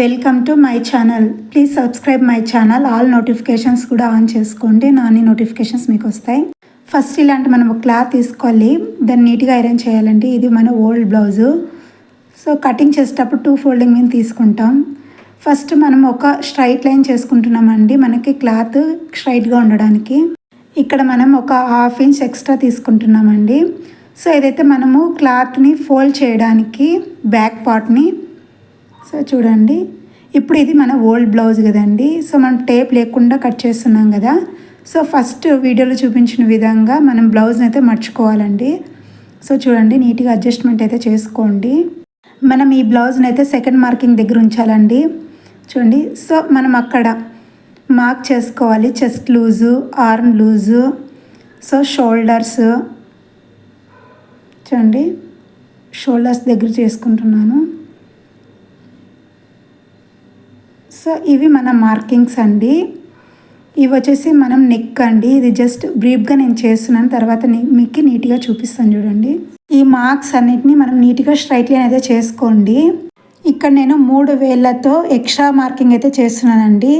Welcome to my channel please subscribe my channel all notifications కూడా on చేసుకోండి. నాని notifications మీకు వస్తాయి. ఫస్ట్ ఇలాంటి మనం ఒక క్లాత్ తీసుకోవాలి. దాన్ని నీట్గా ఐరన్ చేయాలండి. ఇది మన ఓల్డ్ బ్లౌజు సో కటింగ్ చేసేటప్పుడు టూ ఫోల్డింగ్ మీద తీసుకుంటాం. ఫస్ట్ మనం ఒక స్ట్రైట్ లైన్ చేసుకుంటున్నామండి. మనకి క్లాత్ స్ట్రైట్గా ఉండడానికి. ఇక్కడ మనం ఒక హాఫ్ ఇంచ్ ఎక్స్ట్రా తీసుకుంటున్నామండి. సో ఏదైతే మనము క్లాత్ని ఫోల్డ్ చేయడానికి బ్యాక్ పార్ట్ని సో చూడండి. ఇప్పుడు ఇది మన ఓల్డ్ బ్లౌజ్ కదండి. సో మనం టేప్ లేకుండా కట్ చేస్తున్నాం కదా. సో ఫస్ట్ వీడియోలో చూపించిన విధంగా మనం బ్లౌజ్ని అయితే మర్చుకోవాలండి సో చూడండి నీట్గా అడ్జస్ట్మెంట్ అయితే చేసుకోండి. మనం ఈ బ్లౌజ్ని అయితే సెకండ్ మార్కింగ్ దగ్గర ఉంచాలండి. చూడండి సో మనం అక్కడ మార్క్ చేసుకోవాలి. Chest loose arm loose so shoulders. చూడండి షోల్డర్స్ దగ్గర చేసుకుంటున్నాను. సో ఇవి మన మార్కింగ్స్ అండి. ఇవి వచ్చేసి మనం నెక్ అండి. ఇది జస్ట్ బ్రీఫ్గా నేను చేస్తున్నాను. తర్వాత మీకు నీట్గా చూపిస్తాను చూడండి. ఈ మార్క్స్ అన్నిటిని మనం నీట్గా స్ట్రైట్ లైన్ అయితే చేసుకోండి. ఇక్కడ నేను మూడు వేలతో ఎక్స్ట్రా మార్కింగ్ అయితే చేస్తున్నానండి.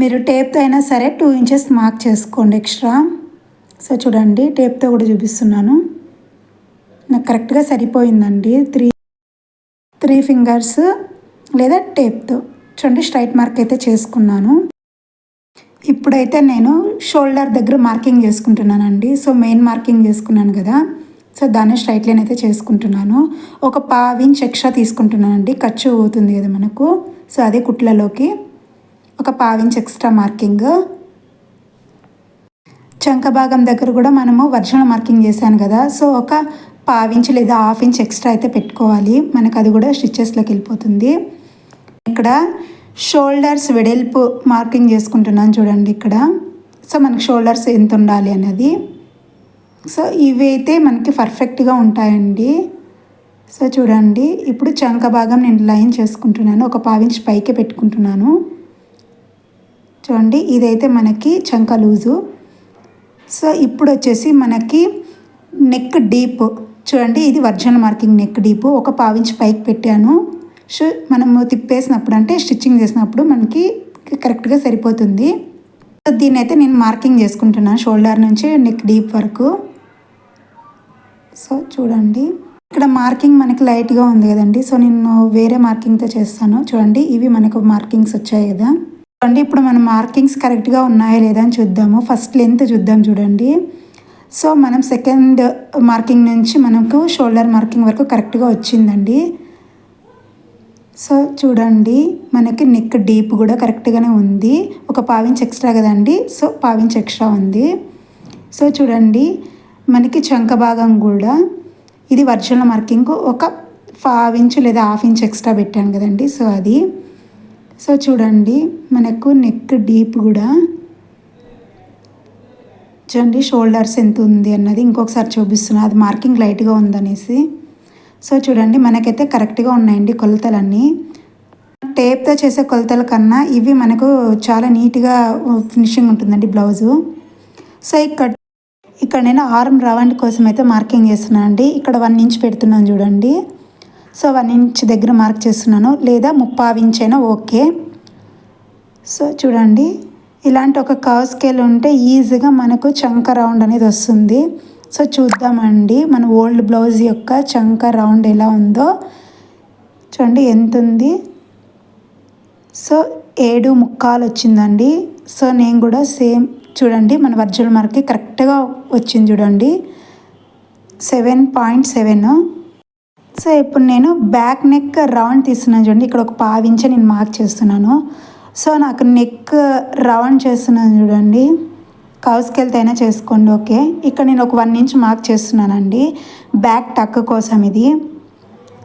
మీరు టేప్తో అయినా సరే టూ ఇంచెస్ మార్క్ చేసుకోండి ఎక్స్ట్రా. సో చూడండి టేప్తో కూడా చూపిస్తున్నాను. నాకు కరెక్ట్గా సరిపోయిందండి. త్రీ త్రీ ఫింగర్స్ లేదా టేప్తో. చూడండి స్ట్రైట్ మార్క్ అయితే చేసుకున్నాను. ఇప్పుడైతే నేను షోల్డర్ దగ్గర మార్కింగ్ చేసుకుంటున్నానండి. సో మెయిన్ మార్కింగ్ చేసుకున్నాను కదా. సో దాన్ని స్ట్రైట్ లైన్ అయితే చేసుకుంటున్నాను. ఒక పావించ్ ఎక్స్ట్రా తీసుకుంటున్నానండి. ఖర్చు అవుతుంది కదా మనకు. సో అదే కుట్లలోకి ఒక పావించ్ ఎక్స్ట్రా మార్కింగ్. చంక భాగం దగ్గర కూడా మనము వర్షం మార్కింగ్ చేశాను కదా. సో ఒక పావించ్ లేదా హాఫ్ ఇంచ్ ఎక్స్ట్రా అయితే పెట్టుకోవాలి. మనకు అది కూడా స్టిచ్చెస్లోకి వెళ్ళిపోతుంది. ఇక్కడ షోల్డర్స్ వెడల్పు మార్కింగ్ చేసుకుంటున్నాను చూడండి ఇక్కడ. సో మనకి షోల్డర్స్ ఎంత ఉండాలి అనేది. సో ఇవి అయితే మనకి పర్ఫెక్ట్గా ఉంటాయండి. సో చూడండి. ఇప్పుడు చంక భాగం నేను లైన్ చేసుకుంటున్నాను. ఒక పావించి పైకి పెట్టుకుంటున్నాను. చూడండి. ఇదైతే మనకి చంక లూజు. సో ఇప్పుడు వచ్చేసి మనకి నెక్ డీప్. చూడండి. ఇది వర్జన్ మార్కింగ్ నెక్ డీప్. ఒక పావించి పైకి పెట్టాను. షూ మనము తిప్పేసినప్పుడు అంటే స్టిచ్చింగ్ చేసినప్పుడు మనకి కరెక్ట్గా సరిపోతుంది. సో దీన్ని అయితే నేను మార్కింగ్ చేసుకుంటున్నాను షోల్డర్ నుంచి నెక్ డీప్ వరకు. సో చూడండి. ఇక్కడ మార్కింగ్ మనకి లైట్గా ఉంది కదండి సో నేను వేరే మార్కింగ్తో చేస్తాను. చూడండి ఇవి మనకు మార్కింగ్స్ వచ్చాయి కదా. చూడండి ఇప్పుడు మన మార్కింగ్స్ కరెక్ట్గా ఉన్నాయా లేదా అని చూద్దాము. ఫస్ట్ లెంత్ చూద్దాం చూడండి. సో మనం సెకండ్ మార్కింగ్ నుంచి మనకు షోల్డర్ మార్కింగ్ వరకు కరెక్ట్గా వచ్చిందండి. సో చూడండి మనకి నెక్ డీప్ కూడా కరెక్ట్గానే ఉంది. ఒక పావించ్ ఎక్స్ట్రా కదండి సో పావించ్ ఎక్స్ట్రా ఉంది. సో చూడండి మనకి చంక భాగం కూడా ఇది వర్చువల్ మార్కింగ్ ఒక ఫావ్ ఇంచు లేదా హాఫ్ ఇంచ్ ఎక్స్ట్రా పెట్టాను కదండి సో అది. సో చూడండి మనకు నెక్ డీప్ కూడా చూడండి షోల్డర్స్ ఎంత ఉంది అన్నది ఇంకొకసారి చూపిస్తున్నా. అది మార్కింగ్ లైట్గా ఉందనేసి. సో చూడండి మనకైతే కరెక్ట్గా ఉన్నాయండి కొలతలన్నీ. టేప్తో చేసే కొలతల కన్నా ఇవి మనకు చాలా నీట్గా ఫినిషింగ్ ఉంటుందండి బ్లౌజు. సో ఇక్కడ ఇక్కడ నేను ఆర్మ్ రవండ్ కోసం అయితే మార్కింగ్ చేస్తున్నాను అండి ఇక్కడ వన్ ఇంచ్ పెడుతున్నాను చూడండి. సో వన్ ఇంచ్ దగ్గర మార్క్ చేస్తున్నాను. లేదా ముప్పావు ఇంచ్ అయినా ఓకే. సో చూడండి ఇలాంటి ఒక కవ్ స్కేల్ ఉంటే ఈజీగా మనకు చంక రౌండ్ అనేది వస్తుంది. సో చూద్దామండి మన ఓల్డ్ బ్లౌజ్ యొక్క చంక రౌండ్ ఎలా ఉందో. చూడండి ఎంత ఉంది సో ఏడు ముక్కాలు వచ్చిందండి. సో నేను కూడా సేమ్ చూడండి మన వర్జువల్ మార్క్కి కరెక్ట్గా వచ్చింది చూడండి. Seven point seven. సో ఇప్పుడు నేను బ్యాక్ నెక్ రౌండ్ తీస్తున్నాను చూడండి. ఇక్కడ ఒక పావించే నేను మార్క్ చేస్తున్నాను. సో నాకు నెక్ రౌండ్ చేస్తున్నాను చూడండి. కౌస్కెళ్తే అయినా చేసుకోండి ఓకే? ఇక్కడ నేను ఒక వన్ ఇంచ్ మార్క్ చేస్తున్నానండి. బ్యాక్ టక్ కోసం ఇది.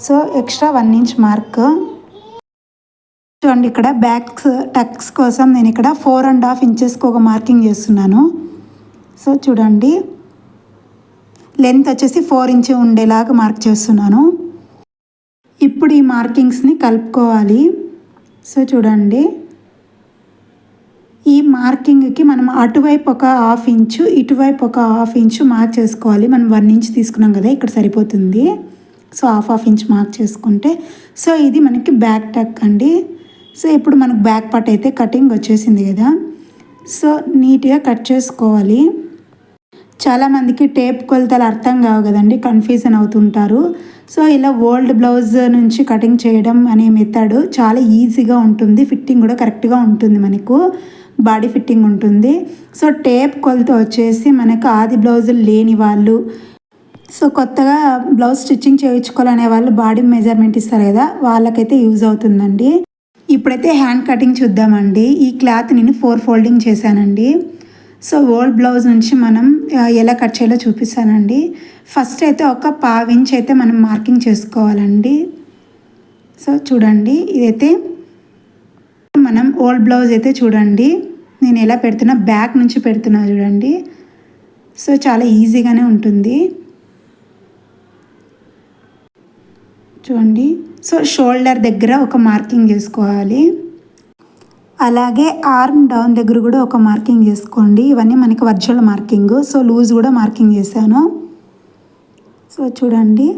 So extra one inch mark. చూడండి ఇక్కడ బ్యాక్స్ టక్స్ కోసం నేను ఇక్కడ ఫోర్ అండ్ హాఫ్ ఇంచెస్కి ఒక మార్కింగ్ చేస్తున్నాను. సో చూడండి. లెంత్ వచ్చేసి ఫోర్ ఇంచ్ ఉండేలాగా మార్క్ చేస్తున్నాను. ఇప్పుడు ఈ మార్కింగ్స్ని కలుపుకోవాలి. సో చూడండి. మార్కింగ్కి మనం అటువైపు ఒక హాఫ్ ఇంచు ఇటువైపు ఒక హాఫ్ ఇంచు మార్క్ చేసుకోవాలి. మనం వన్ ఇంచ్ తీసుకున్నాం కదా ఇక్కడ సరిపోతుంది. So half half inch mark చేసుకుంటే. సో ఇది మనకి బ్యాక్ టక్ అండి. సో ఇప్పుడు మనకు బ్యాక్ పార్ట్ అయితే కటింగ్ వచ్చేసింది కదా. సో నీట్గా కట్ చేసుకోవాలి. చాలామందికి టేప్ కొలతలు అర్థం కావు కదండి కన్ఫ్యూజన్ అవుతుంటారు. సో ఇలా ఓల్డ్ బ్లౌజ్ నుంచి కటింగ్ చేయడం అనే మెథడ్ చాలా ఈజీగా ఉంటుంది ఫిట్టింగ్ కూడా కరెక్ట్గా ఉంటుంది మనకు. బాడీ ఫిట్టింగ్ ఉంటుంది. సో టేప్ కొలత వచ్చేసి మనకు ఆది బ్లౌజులు లేని వాళ్ళు. సో కొత్తగా బ్లౌజ్ స్టిచ్చింగ్ చేయించుకోవాలనే వాళ్ళు బాడీ మెజర్మెంట్ ఇస్తారు కదా వాళ్ళకైతే యూజ్ అవుతుందండి. ఇప్పుడైతే హ్యాండ్ కటింగ్ చూద్దామండి. ఈ క్లాత్ నేను ఫోర్ ఫోల్డింగ్ చేశానండి. సో ఓల్డ్ బ్లౌజ్ నుంచి మనం ఎలా కట్ చేయాలో చూపిస్తానండి. ఫస్ట్ అయితే ఒక పావించ్ అయితే మనం మార్కింగ్ చేసుకోవాలండి. సో చూడండి ఇదైతే మనం ఓల్డ్ బ్లౌజ్ అయితే చూడండి నేను ఎలా పెడుతున్నా బ్యాక్ నుంచి పెడుతున్నా చూడండి. సో చాలా ఈజీగానే ఉంటుంది. చూడండి. సో షోల్డర్ దగ్గర ఒక మార్కింగ్ చేసుకోవాలి అలాగే ఆర్మ్ డౌన్ దగ్గర కూడా ఒక మార్కింగ్ చేసుకోండి ఇవన్నీ మనకి వర్చువల్ మార్కింగ్ సో లూజ్ కూడా మార్కింగ్ చేశాను. సో చూడండి.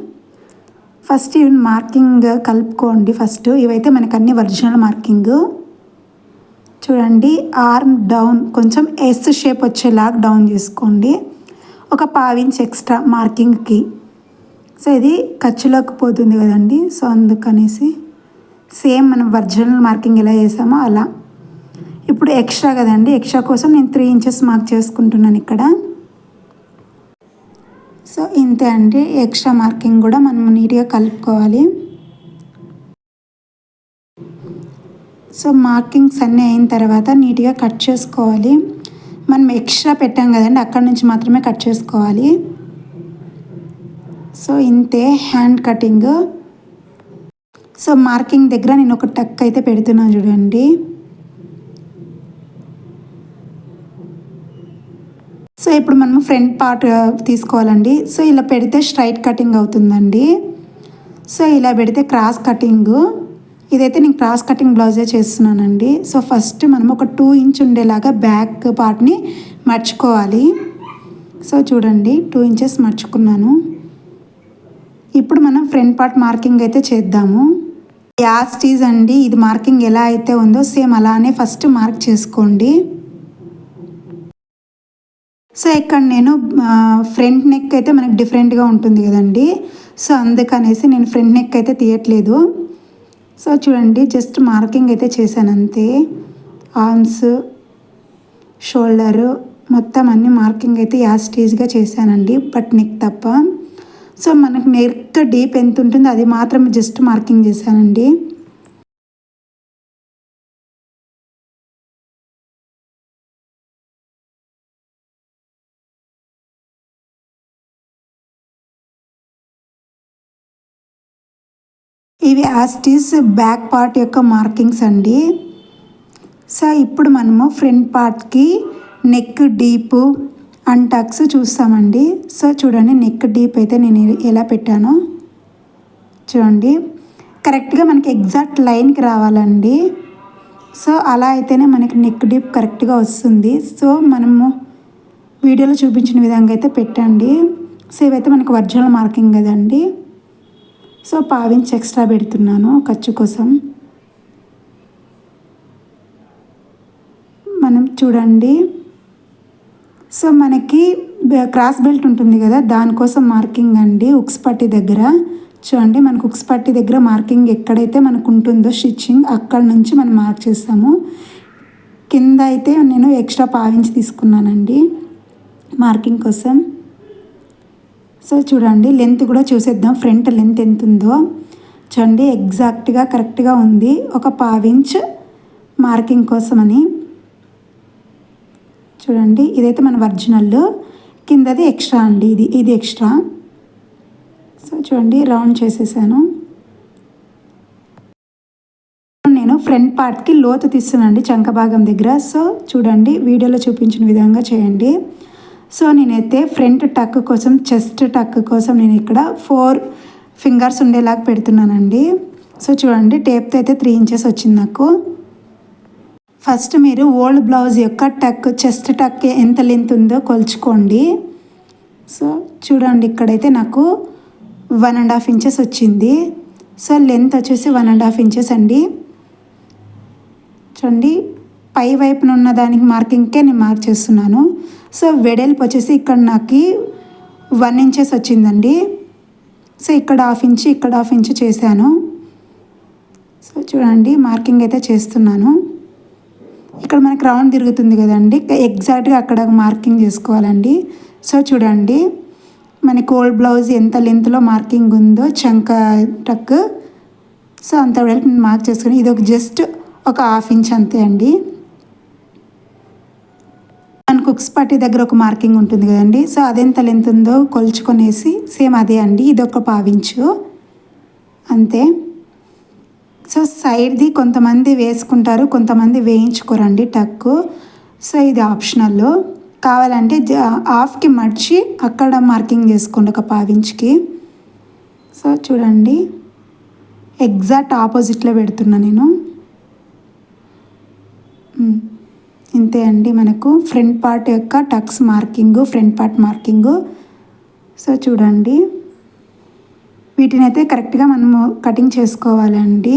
ఫస్ట్ ఇవి మార్కింగ్ కలుపుకోండి ఫస్ట్ ఇవైతే మనకు అన్ని ఒరిజినల్ మార్కింగ్ చూడండి ఆర్మ్ డౌన్ కొంచెం ఎస్ షేప్ వచ్చేలాగా డౌన్ చేసుకోండి. ఒక పావించ్ ఎక్స్ట్రా మార్కింగ్కి సో ఇది ఖర్చులోకి పోతుంది కదండి. సో అందుకనేసి సేమ్ మనం ఒరిజినల్ మార్కింగ్ ఎలా చేసామో అలా. ఇప్పుడు ఎక్స్ట్రా కదండి. ఎక్స్ట్రా కోసం నేను త్రీ ఇంచెస్ మార్క్ చేసుకుంటున్నాను ఇక్కడ. సో ఇంతే అండి. ఎక్స్ట్రా మార్కింగ్ కూడా మనం నీట్గా కలుపుకోవాలి. సో మార్కింగ్స్ అన్నీ అయిన తర్వాత నీట్గా కట్ చేసుకోవాలి. మనం ఎక్స్ట్రా పెట్టాం కదండి అక్కడ నుంచి మాత్రమే కట్ చేసుకోవాలి. సో ఇంతే హ్యాండ్ కటింగ్ సో మార్కింగ్ దగ్గర నేను ఒక టక్ అయితే పెడుతున్నాను చూడండి. సో ఇప్పుడు మనము ఫ్రంట్ పార్ట్ uh, తీసుకోవాలండి. సో ఇలా పెడితే స్ట్రైట్ కటింగ్ అవుతుందండి. సో ఇలా పెడితే క్రాస్ కటింగు ఇదైతే నేను క్రాస్ కటింగ్ బ్లౌజే చేస్తున్నానండి. సో ఫస్ట్ మనం ఒక టూ ఇంచ్ ఉండేలాగా బ్యాక్ పార్ట్ని మర్చుకోవాలి. సో చూడండి టూ ఇంచెస్ మర్చుకున్నాను. ఇప్పుడు మనం ఫ్రంట్ పార్ట్ మార్కింగ్ అయితే చేద్దాము. యాస్టీజ్ అండి ఇది మార్కింగ్ ఎలా అయితే ఉందో సేమ్ అలానే ఫస్ట్ మార్క్ చేసుకోండి. సో ఇక్కడ నేను ఫ్రంట్ నెక్ అయితే మనకి డిఫరెంట్గా ఉంటుంది కదండి. సో అందుకనేసి నేను ఫ్రంట్ నెక్ అయితే తీయట్లేదు. సో చూడండి జస్ట్ మార్కింగ్ అయితే చేశాను అంతే. ఆర్మ్స్ షోల్డరు మొత్తం అన్ని మార్కింగ్ అయితే యాస్టీజ్గా చేశానండి బట్ నెక్ తప్ప. సో మనకు నెక్ డీప్ ఎంత ఉంటుందో అది మాత్రం జస్ట్ మార్కింగ్ చేశానండి. ఇవి as it is back part యొక్క మార్కింగ్స్ అండి. సో ఇప్పుడు మనము ఫ్రంట్ పార్ట్కి నెక్ డీప్ అండ్ టక్స్ చూస్తామండి. సో చూడండి నెక్ డీప్ అయితే నేను ఎలా పెట్టానో. చూడండి. కరెక్ట్గా మనకి ఎగ్జాక్ట్ లైన్కి రావాలండి. సో అలా అయితేనే మనకి నెక్ డీప్ కరెక్ట్గా వస్తుంది. సో మనము వీడియోలో చూపించిన విధంగా అయితే పెట్టండి. సో ఇవైతే మనకి ఒరిజినల్ మార్కింగ్ కదండి. సో పావించి ఎక్స్ట్రా పెడుతున్నాను ఖర్చు కోసం. మనం చూడండి. సో మనకి క్రాస్ బెల్ట్ ఉంటుంది కదా దానికోసం మార్కింగ్ అండి ఉక్స్ పట్టి దగ్గర. చూడండి మనకు ఉక్స్ పట్టి దగ్గర మార్కింగ్ ఎక్కడైతే మనకు ఉంటుందో స్టిచ్చింగ్ అక్కడ నుంచి మనం మార్క్ చేస్తాము. కింద అయితే నేను ఎక్స్ట్రా పావించి తీసుకున్నానండి మార్కింగ్ కోసం. సో చూడండి లెంత్ కూడా చూసేద్దాం. ఫ్రంట్ లెంత్ ఎంత ఉందో చూడండి ఎగ్జాక్ట్గా కరెక్ట్గా ఉంది. ఒక పావించ్ మార్కింగ్ కోసమని. చూడండి ఇదైతే మన ఒరిజినల్ కిందది ఎక్స్ట్రా అండి ఇది ఇది ఎక్స్ట్రా సో చూడండి రౌండ్ చేసేసాను. నేను ఫ్రంట్ పార్ట్కి లోతు తీస్తున్నానండి చంక భాగం దగ్గర. సో చూడండి వీడియోలో చూపించిన విధంగా చేయండి. సో నేనైతే ఫ్రంట్ టక్ కోసం చెస్ట్ టక్ కోసం నేను ఇక్కడ ఫోర్ ఫింగర్స్ ఉండేలాగా పెడుతున్నానండి. సో చూడండి టేప్తో అయితే త్రీ ఇంచెస్ వచ్చింది నాకు. ఫస్ట్ మీరు ఓల్డ్ బ్లౌజ్ యొక్క టక్ చెస్ట్ టక్ ఎంత లెంత్ ఉందో కొలుచుకోండి. సో చూడండి ఇక్కడైతే నాకు వన్ అండ్ హాఫ్ ఇంచెస్ వచ్చింది. సో లెంత్ వచ్చేసి వన్ అండ్ హాఫ్ ఇంచెస్ అండి. చూడండి పై వైపున ఉన్న దానికి మార్కింగ్కే నేను మార్క్ చేస్తున్నాను. సో వెడల్పు వచ్చేసి ఇక్కడ నాకు వన్ ఇంచెస్ వచ్చిందండి. సో ఇక్కడ హాఫ్ ఇంచ్ ఇక్కడ హాఫ్ ఇంచ్ చేశాను. సో చూడండి మార్కింగ్ అయితే చేస్తున్నాను. ఇక్కడ మనకి రౌండ్ తిరుగుతుంది కదండి. ఎగ్జాక్ట్గా అక్కడ మార్కింగ్ చేసుకోవాలండి. సో చూడండి మనకి ఓల్డ్ బ్లౌజ్ ఎంత లెంత్లో మార్కింగ్ ఉందో చంక టక్ సో అంత వెడల్పు నేను మార్క్ చేసుకుని ఇది ఒక జస్ట్ ఒక హాఫ్ ఇంచ్ అంతే అండి. కుక్స్ పట్టి దగ్గర ఒక మార్కింగ్ ఉంటుంది కదండి. సో అదెంత లెంత్ ఉందో కొలుచుకొనేసి సేమ్ అదే అండి. ఇది ఒక పావించు. అంతే. సో సైడ్ది కొంతమంది వేసుకుంటారు కొంతమంది వేయించుకోరండి టక్కు. సో ఇది ఆప్షనల్. కావాలంటే హాఫ్కి మర్చి అక్కడ మార్కింగ్ చేసుకోండి ఒక పావించ్కి. సో చూడండి. ఎగ్జాక్ట్ ఆపోజిట్లో పెడుతున్నా నేను. ఇంతే అండి మనకు ఫ్రంట్ పార్ట్ యొక్క tucks marking front part marking. So చూడండి. వీటిని అయితే కరెక్ట్గా మనము కటింగ్ చేసుకోవాలండి.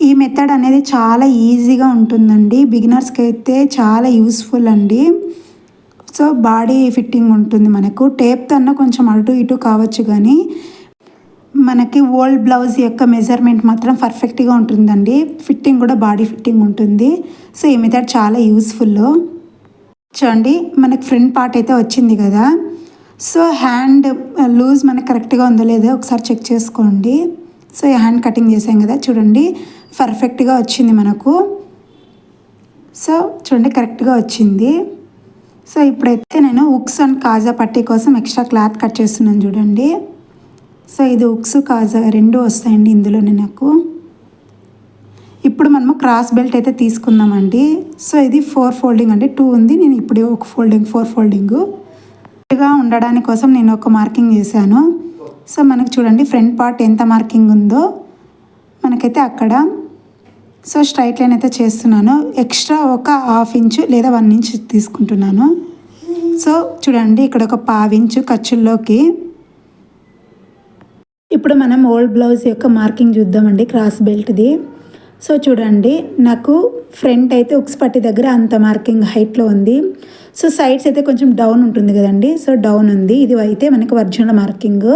ఈ మెథడ్ అనేది చాలా ఈజీగా ఉంటుందండి. బిగినర్స్కి అయితే చాలా యూస్ఫుల్ అండి. సో బాడీ ఫిట్టింగ్ ఉంటుంది మనకు. టేప్తో అన్న కొంచెం అటు ఇటు కావచ్చు కానీ మనకి ఓల్డ్ బ్లౌజ్ యొక్క మెజర్మెంట్ మాత్రం పర్ఫెక్ట్గా ఉంటుందండి. ఫిట్టింగ్ కూడా బాడీ ఫిట్టింగ్ ఉంటుంది. సో ఈ మెథడ్ చాలా యూస్ఫుల్ చూడండి మనకి ఫ్రంట్ పార్ట్ అయితే వచ్చింది కదా. సో హ్యాండ్ లూజ్ మనకు కరెక్ట్గా ఉందో లేదో ఒకసారి చెక్ చేసుకోండి. సో ఈ హ్యాండ్ కటింగ్ చేసాం కదా చూడండి. పర్ఫెక్ట్గా వచ్చింది మనకు. సో చూడండి కరెక్ట్గా వచ్చింది. సో ఇప్పుడైతే నేను ఉక్స్ అండ్ కాజా పట్టీ కోసం ఎక్స్ట్రా క్లాత్ కట్ చేస్తున్నాను చూడండి. సో ఇది ఉక్స్ కాజా రెండు వస్తాయండి ఇందులోనే నాకు. ఇప్పుడు మనము క్రాస్ బెల్ట్ అయితే తీసుకుందామండి. సో ఇది ఫోర్ ఫోల్డింగ్ అంటే టూ ఉంది. నేను ఇప్పుడు ఒక ఫోల్డింగ్ ఫోర్ ఫోల్డింగ్. ఉండడానికి కోసం నేను ఒక మార్కింగ్ చేశాను. సో మనకు చూడండి ఫ్రంట్ పార్ట్ ఎంత మార్కింగ్ ఉందో మనకైతే అక్కడ. సో స్ట్రైట్ లైన్ అయితే చేస్తున్నాను. ఎక్స్ట్రా ఒక హాఫ్ ఇంచు లేదా వన్ ఇంచ్ తీసుకుంటున్నాను. సో చూడండి ఇక్కడ ఒక పావించు ఖర్చుల్లోకి ఇప్పుడు మనం ఓల్డ్ బ్లౌజ్ యొక్క మార్కింగ్ చూద్దామండి క్రాస్ బెల్ట్ది సో చూడండి నాకు ఫ్రంట్ అయితే ఉక్స్ పట్టి దగ్గర అంత మార్కింగ్ హైట్లో ఉంది. సో సైడ్స్ అయితే కొంచెం డౌన్ ఉంటుంది కదండి. సో డౌన్ ఉంది. ఇది అయితే మనకి original marking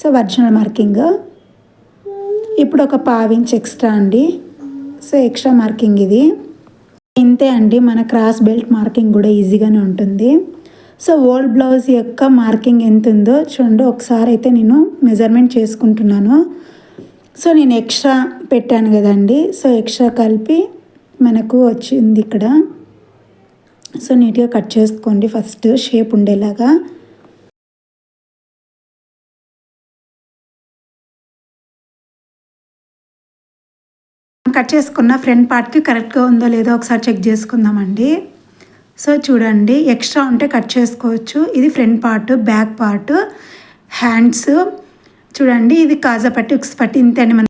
so original marking ఇప్పుడు ఒక పావించ్ ఎక్స్ట్రా అండి. సో ఎక్స్ట్రా మార్కింగ్ ఇది. ఇంతే అండి మన క్రాస్ బెల్ట్ మార్కింగ్ కూడా ఈజీగానే ఉంటుంది. సో ఓల్డ్ బ్లౌజ్ యొక్క మార్కింగ్ ఎంత ఉందో చూడండి. ఒకసారి అయితే నేను మెజర్మెంట్ చేసుకుంటున్నాను. సో నేను ఎక్స్ట్రా పెట్టాను కదండి. సో ఎక్స్ట్రా కలిపి మనకు వచ్చింది ఇక్కడ. సో నీట్గా కట్ చేసుకోండి. ఫస్ట్ షేప్ ఉండేలాగా. కట్ చేసుకున్న ఫ్రంట్ పార్ట్కి కరెక్ట్గా ఉందో లేదో ఒకసారి చెక్ చేసుకుందామండి. సో చూడండి ఎక్స్ట్రా ఉంటే కట్ చేసుకోవచ్చు. ఇది front part back part hands. చూడండి ఇది కాజా పట్టి ఉక్స్ పట్టి ఇంతే అండి